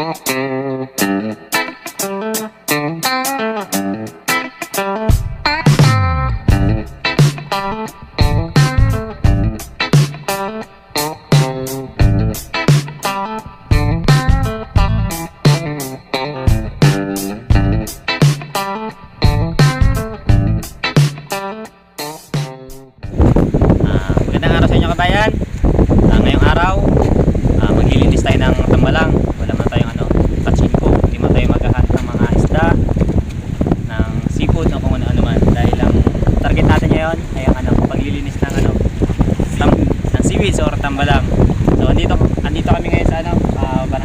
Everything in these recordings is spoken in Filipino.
Ah,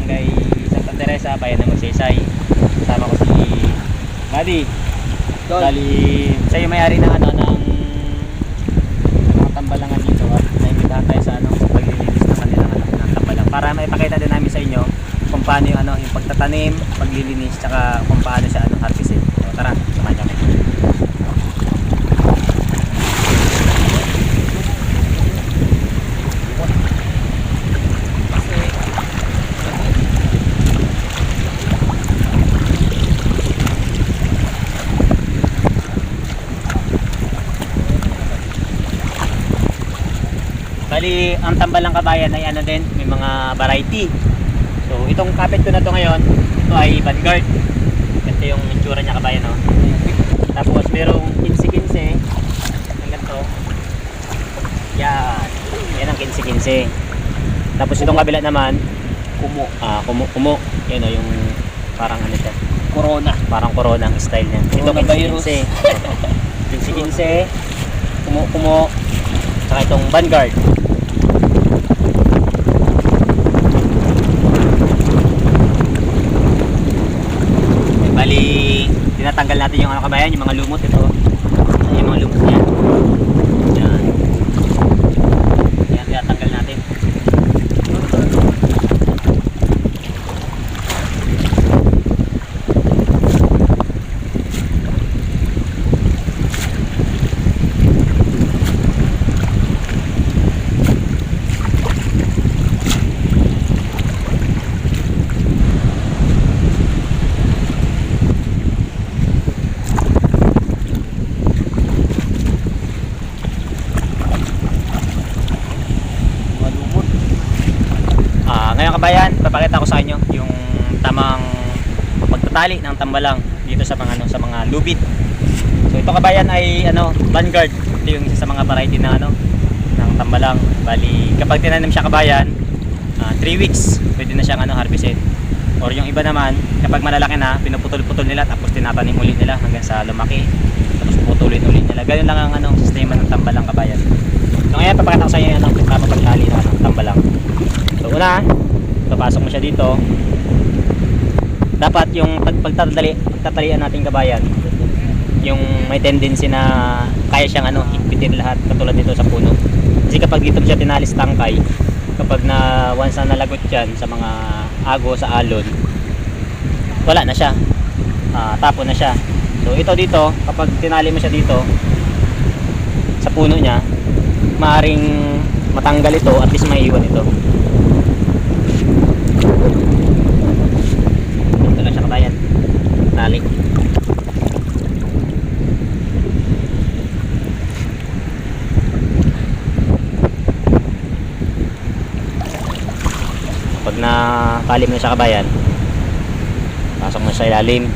barangay Santa Teresa, bayan ng Magsaysay. Kasama ko si Buddy. Bali, siya yung may-ari ng ano, ng mga tambalangan dito at naimbitahan tayo sa ano sa paglilinis ng kanilang ano, ng tambalang para maipakita din namin sa inyo kung paano yung ano yung pagtatanim, paglilinis tsaka kung paano siya ano harvested. So, tara, samahan kami. Bali, ang tambalang kabayan ay ano din, may mga variety. So, itong kapit ko na to ngayon, ito ay Vanguard. Ganito yung itsura niya kabayan, no? Tapos, merong 15-15. Ang ganito. Yan. Yan ang 15-15. Tapos, itong kabila naman, Kumo. ah, kumu, kumu. Yan o, yung parang ano siya. Corona. Parang corona ang style niya. Ito Coronavirus. 15-15. 15-15. Kumu, kumu. Saka itong Vanguard. Bali, tinatanggal natin yung ano kabayan, yung mga lumot ito. Yung mga lumot niya. Yan. Yan, tinatanggal natin. Malumot. Ah, ngayon kabayan, papakita ko sa inyo yung tamang pagtatali ng tambalang dito sa mga ano, sa mga lubid. So ito kabayan ay ano, Vanguard. Ito yung isa sa mga variety na ano ng tambalang. Bali, kapag tinanim siya kabayan, 3 weeks pwede na siyang ano harvested. Or yung iba naman, kapag malalaki na, pinuputol-putol nila tapos tinatanim ulit nila hanggang sa lumaki. Tapos putulin ulit nila. Ganun lang ang ano, sistema ng tambalang kabayan. So ngayon papakita ko sa inyo yung ano, tamang pagtali ng ano, tambalang. So una, papasok mo siya dito. Dapat yung pag pagtatali, nating kabayan, yung may tendency na kaya siyang ano, higpitin lahat katulad dito sa puno. Kasi kapag dito siya tinalis tangkay, kapag na once na nalagot yan sa mga ago sa alon, wala na siya. Ah, tapo na siya. So ito dito, kapag tinali mo siya dito sa puno niya, maaring matanggal ito at least maiiwan. Ito lang siya kabayan. Tali. Pag na tali mo na siya kabayan, pasok mo sa ilalim.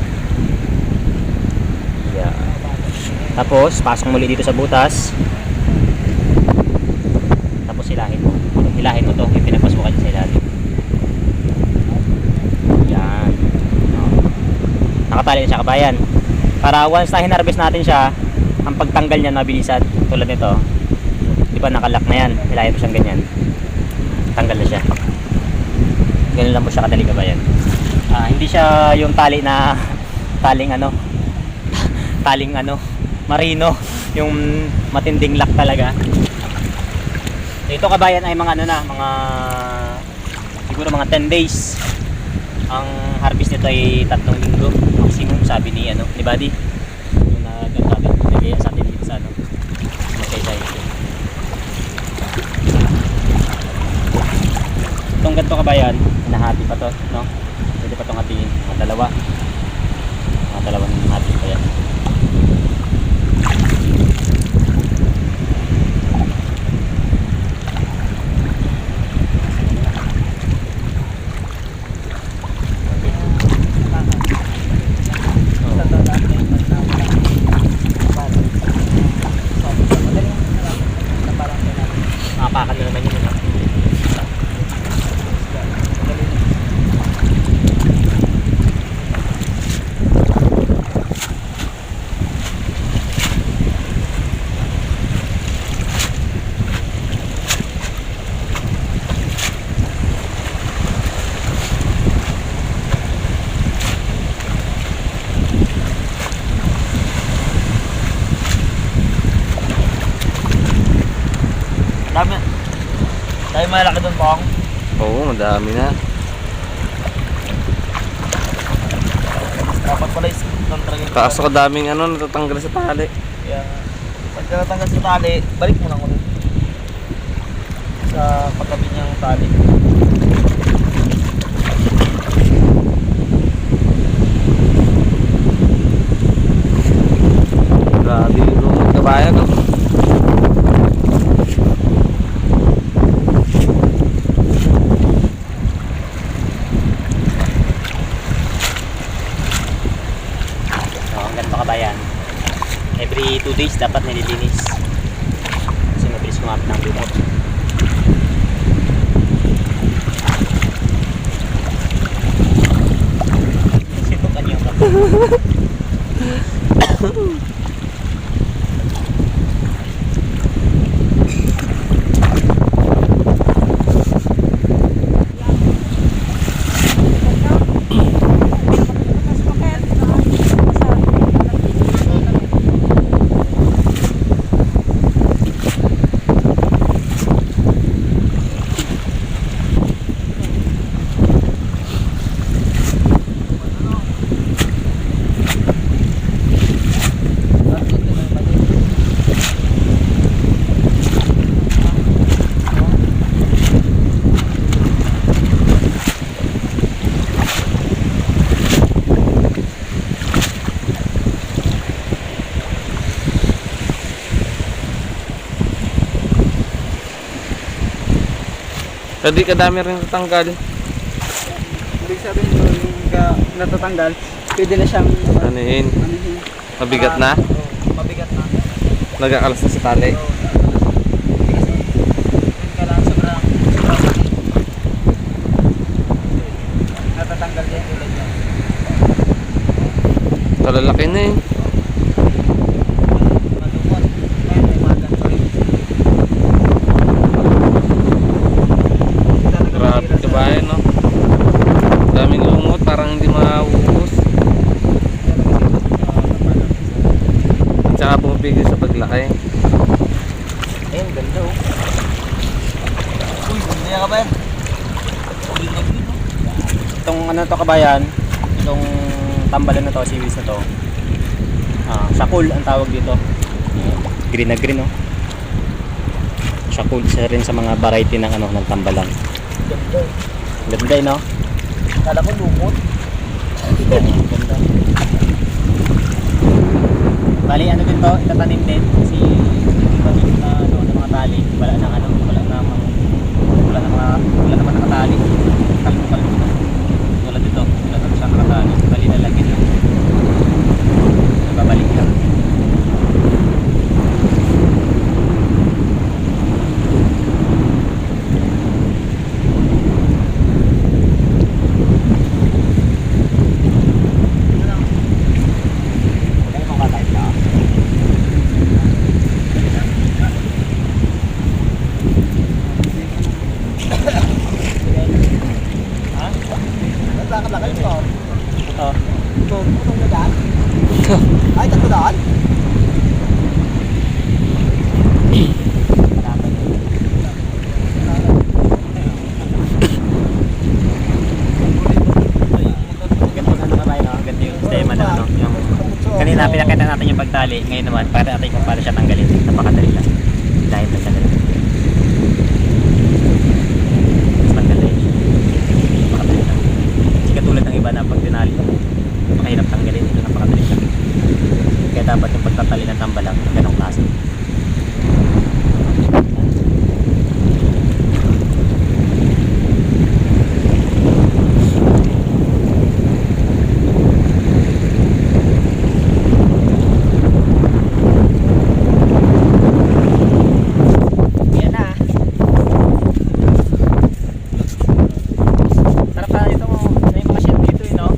Yeah. Tapos, pasok muli dito sa butas. Tapos hilahin mo. Hilahin mo to, yung pinagpasukan niya sa ilalim. Yan. Oh. Nakatali na siya kabayan. Para once na hinarvest natin siya, ang pagtanggal niya mabilisan. Tulad nito. Di ba nakalak na yan? Hilahin mo siyang ganyan. Tanggal na siya. Ganun lang po siya kadali kabayan. Ah, hindi siya yung tali na taling ano taling ano marino. Yung matinding lock talaga. Ito kabayan ay mga ano na mga siguro mga 10 days. Ang harvest nito ay tatlong linggo. Maximum sabi ni ano ni Buddy. Yung na doon natin nagaya sa atin dito sa ano magkaysay itong ganito kabayan nahati pa to no pwede pa itong hatiin. Mga dalawa. Mga dalawang hati pa yan. Makapakan na naman yun. Ano? Dami. Dami malaki doon, Pong. Oo, madami na. Dapat pala is talaga yung Kaso kadaming ano natatanggal sa tali. Kaya, pagka natanggal sa tali, balik mo lang ulit. Sa pagkabi niyang tali. Grabe yung lumot kabayan. No? So, ang ganito kabayan. Every 2 days dapat nililinis. Kumapit ng lumot. Sino ka? Kasi kadami rin natanggal. Ibig sabihin mo yung ka natatanggal, pwede na siyang Anuhin. anuhin. Mabigat na. Oo, mabigat na. Nagkakalas na sa tali. Yun. Natatanggal din tulad yan. Talalaki na eh. Madumot. Ngayon, may mga ganito rin. Hindi talaga Grabe mahirap sa- kabayan no. Daming lumot parang hindi mauubos. At saka pumipigil sa paglaki. Ayun, ganda oh. Uy, ganda yan ka ba yan? Green na green oh. Itong ano to kabayan, itong tambalan na to, series na to. Ah, shakul ang tawag dito. Green na green oh. Shakul isa rin sa mga variety ng ano ng tambalan. Ganda. Ganda eh, no? Kala ko lumot. Ganda. Bali ano din to, itatanim din kasi tanim na ano ng mga tali, wala nang ano, wala nang wala nang mga wala naman nakatali. Kalmo kalmo na. Tulad dito, wala naman siya nakatali. Bali lalagyan lang. Babalik lang. Kaya mga type ka. Ha? Naglakad-lakad ko. Oh. Ito, putong na daan. Ay, tatlo daan? Kanina pinakita natin yung pagtali. Ngayon naman, para natin kung paano siya tanggalin. Napakadali lang. Dahil na siya dali. Mas tanggal na yun. Napakadali lang. Hindi katulad ng iba na dapat yung pagtatali ng tambalang ng ganong klase. Yan na. Sarap pa dito mo. Ano yung mga shed dito eh, no?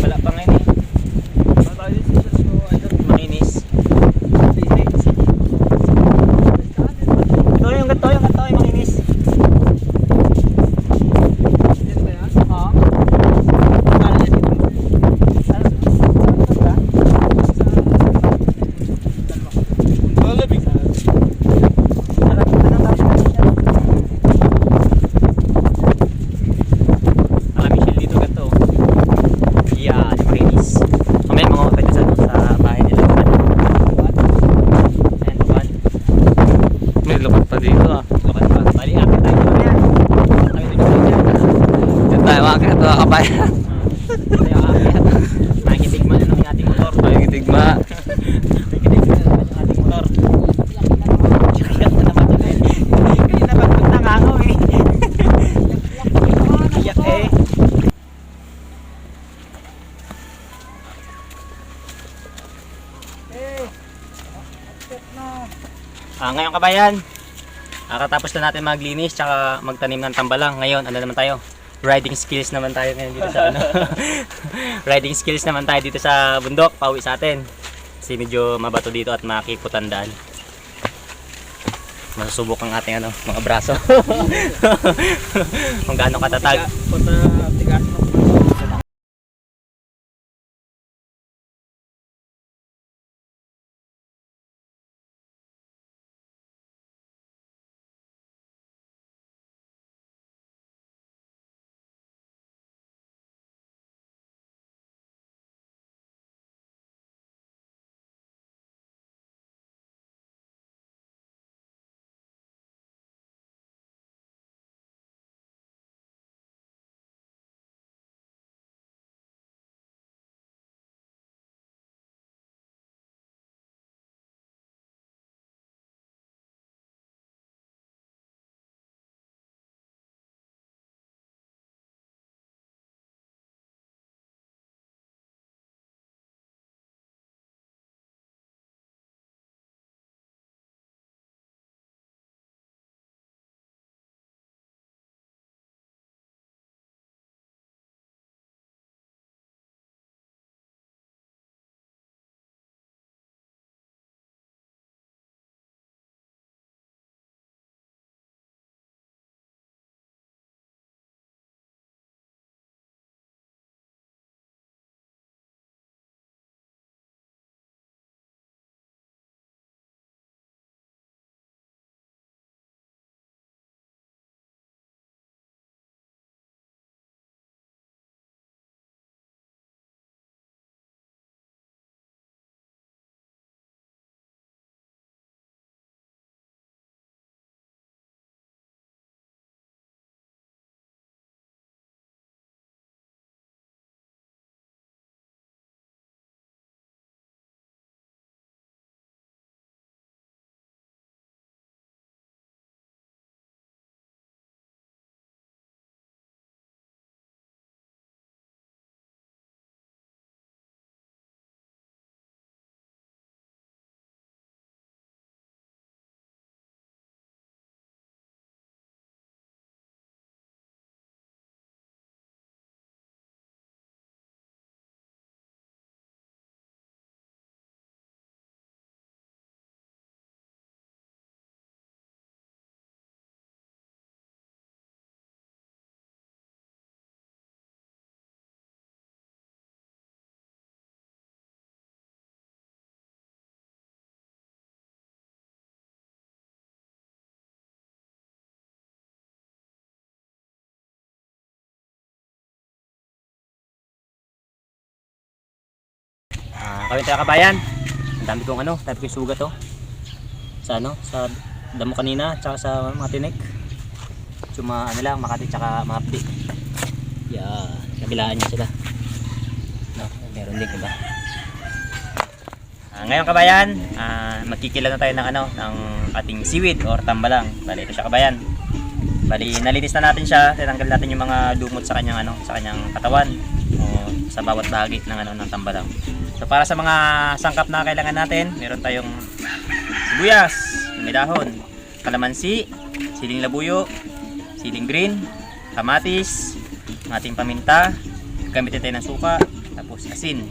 Wala pa ngayon eh. Makinis. Ito yung ganito, yung ganito, yung makinis. Oo. Paano yan dito? Saan? Saan ito ba? Sarap ito ng tapos na siya. Ang Michelle dito ganito. Yan, yung makinis. Mamaya mga kapatid sa, sa bahay nila. Ayan, tuwan. May lupat pa dito ah. Lukat pa. Bali, akit tayo dito yan. Tayo dito yan. Diyan tayo makakit mga kabayan. Tayo akit. Nakikitigman na ng ating motor. Pakikitigma. Nakikitigman na ng ating motor. Iyak na naman yun eh. Kanina pagpunta nga ako eh. Iyak eh. Ah, ngayon kabayan, nakatapos na natin maglinis tsaka magtanim ng tambalang. Ngayon, ano naman tayo? Riding skills naman tayo ngayon dito sa ano. Riding skills naman tayo dito sa bundok, pauwi sa atin. Kasi medyo mabato dito at makiputan daan. Masusubok ang ating ano, mga braso. Kung gaano katatag. Ah, kami tayo kabayan. Ang dami kong ano, dami kong sugat oh. Sa ano, sa damo kanina, tsaka sa mga tinik. Suma ano lang, Makati tsaka Mapdi. Yan, kabilaan niya sila. No, meron din iba. Ah, ngayon kabayan, ah, magkikila na tayo ng ano, ng ating seaweed or tambalang. Bali ito siya kabayan. Bali nalinis na natin siya, tinanggal natin yung mga lumot sa kanyang ano, sa kanyang katawan o sa bawat bahagi ng ano ng tambalang. So para sa mga sangkap na kailangan natin, meron tayong sibuyas, may dahon, kalamansi, siling labuyo, siling green, kamatis, ating paminta, gamitin tayo ng suka, tapos asin.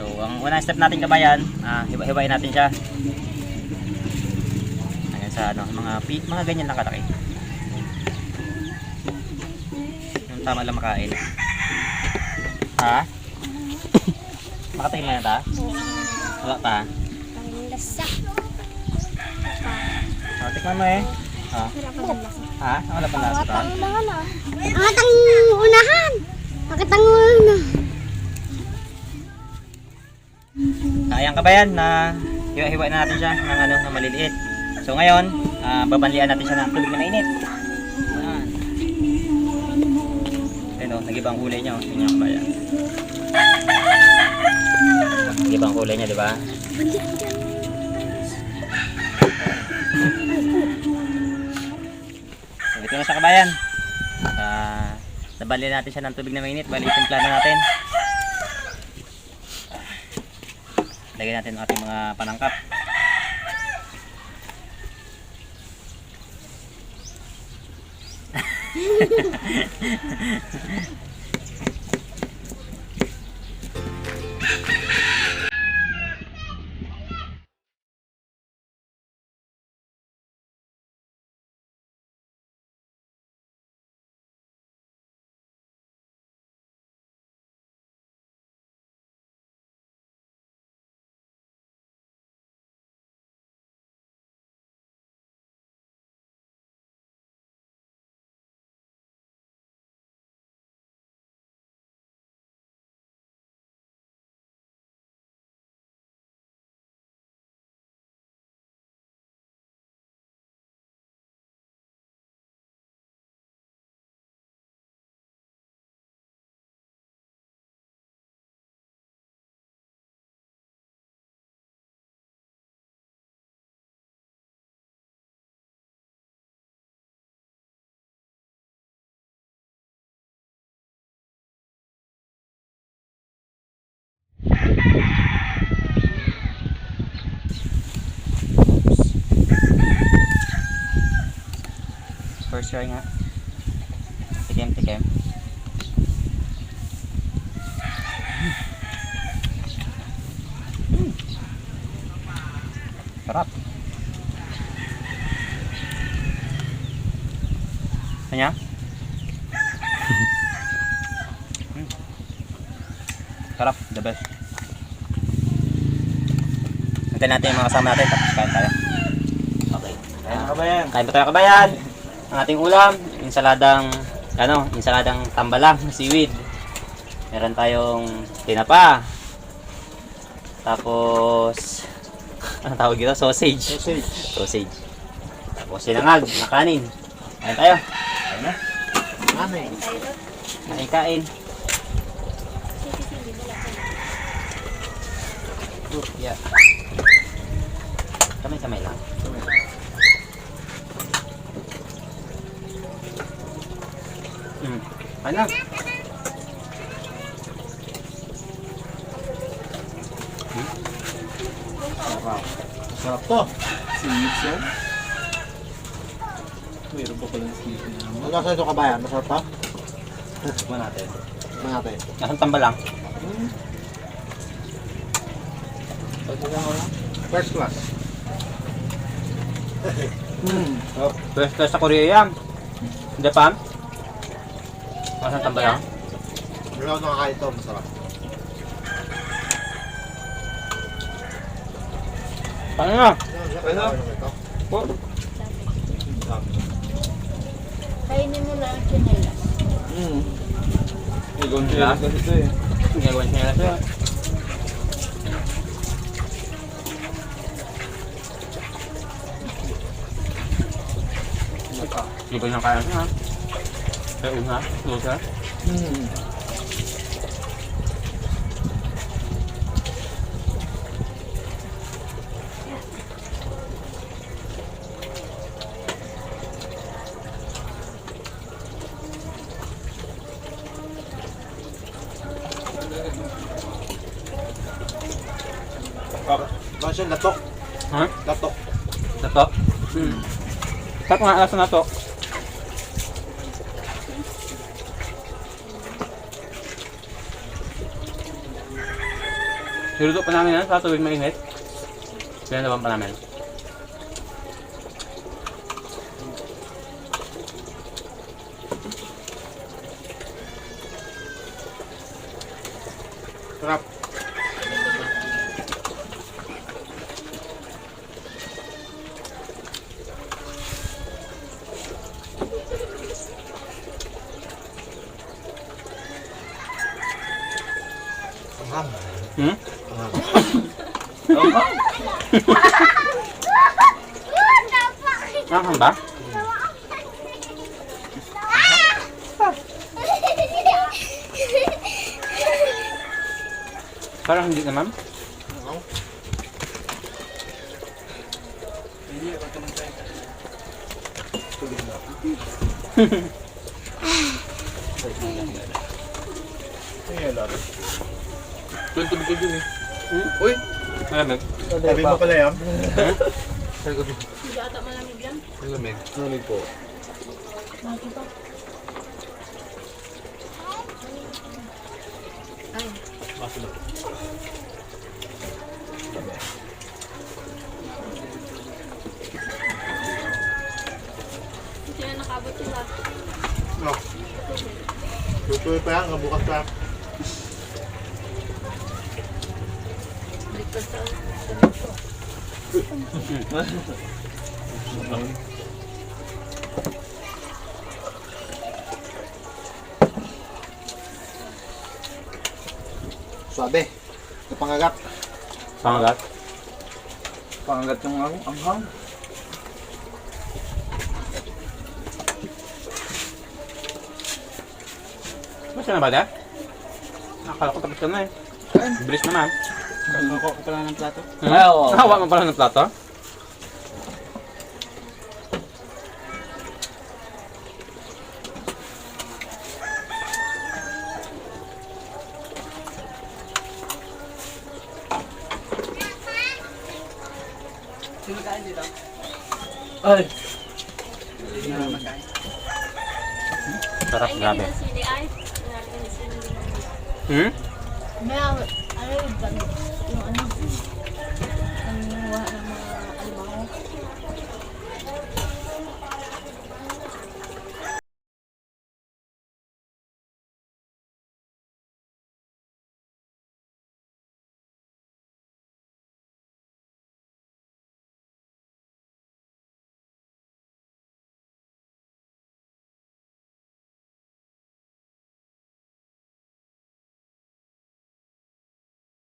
So, ang unang step natin kabayan, ah, hiwa-hiwain natin siya. Hanggang sa ano, mga mga ganyan lang kalaki. Yung tama lang makain. Ha? Makatingin na ta? Wala pa. Lasa. Oh, tikman mo eh. Ha? Ha? Wala pa lasa ta? unahan ah. Angatang unahan. Angatang unahan. Ayan kabayan na hiwa-hiwa na natin siya ng ano na maliliit. So ngayon, ah, babanlian natin siya ng tubig na mainit. Ayan. Ayun oh, nag-ibang kulay niya oh. Tingnan niyo kabayan. Nag-ibang kulay niya, di ba? So ito na sa kabayan. Ah, nabalyan natin siya ng tubig na mainit. Bali, timpla na natin. Lagyan natin ang ating mga panangkap. First try nga. Tikim, tikim. Sarap. Kanya? Mm. Sarap, the best. Hintayin natin yung mga kasama natin tapos kain tayo. Okay. Ayun kabayan. Kain pa tayo kabayan. Ang ating ulam, insaladang ano, insaladang tambalang, seaweed. Meron tayong tinapa. Tapos ano tawag dito? Sausage. Sausage. Sausage. Tapos sinangag na kanin. Kain tayo. Kain na. Eh? Kain kain. Oh, yeah. Kamay-kamay lang. Mm. Kain na. Sarap to. Seeds yan. Mayroon pa palang seeds na naman. Ano sa ito kabayan? Masarap to? Tikman natin. Tingnan natin. Nasaan tambalang? First class. Hmm. Oh, First class sa Korea yan. Japan? Nasaan tambalang? Wala ako nakakain ito. Masarap. Paano na? Ano? Oh. Kainin mo na ang chinelas. Hmm. May gonjelas kasi ito eh. Siya na siya. Luto ng kaya niya. Kaya una, luto. Hmm. Ano siya? Latok. Ha? Latok. Latok? Hmm. Tapos nga, alas na to. Niluto pa namin yan sa tuwing mainit. Pinanaban pa namin. Sarap. Ba? Parang hindi naman. Tuwing tubig ka dun eh. Hmm? Uy! Malamig. Sabi mo pala yan? Malamig. Malamig po. Sino nakabot sila? No. Tutuloy pa yan, bukas pa. Baliktad sa Swabe. Ito pangagat. Pangagat. Pangagat yung ang anghang. Basta na ba, da? Akala ko tapos ka na eh. Bilis naman. Ako ko pala ng plato. Hmm? Hawa mo pala ng plato? Sino kain dito? Ay! Sarap, Ay, grabe. Hmm? May ano yung